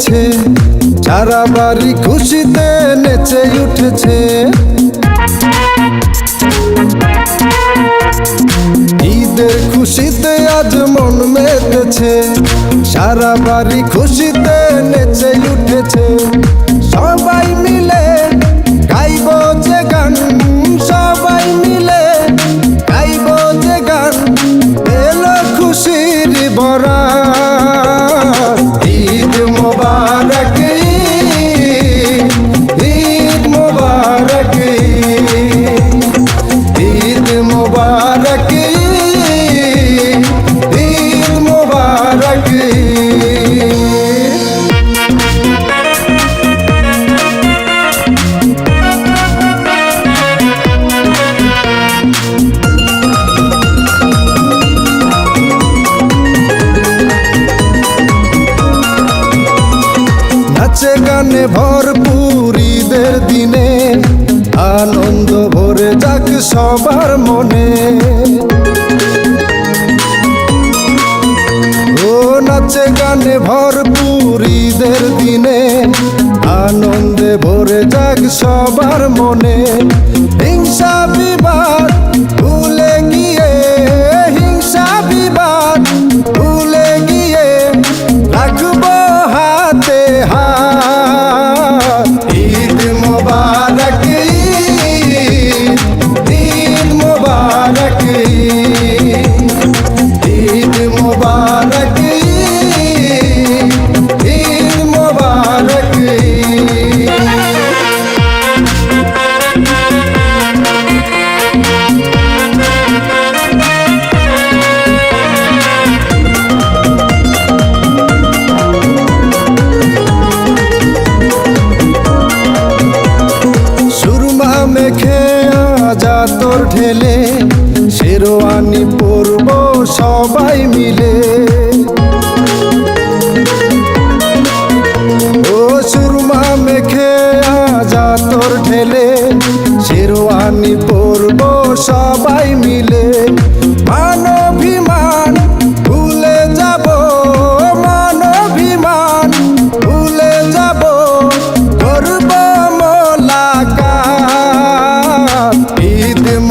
মেতেছে সারা বাড়ি খুশিতে নেচে উঠেছে। ঈদের খুশিতে আজ মন মেতেছে, সারা বাড়ি খুশিতে নেচে উঠেছে। মোবারক ঈদ, মোবারক। নাচে গানে ভরপুর ঈদের দিনে আনন্দ ভরে যাক সবার মনে। ও নাচে গানে ভরপুর ঈদের দিনে, আনন্দে ভরে যাক সবার মনে। হিংসা বিবাদ তোর ঢেলে, শেরওয়ানি পরব সবাই মিলে। ও সুরমা মেখে আজা তোর ঢেলে, শেরওয়ানি পরব সবাই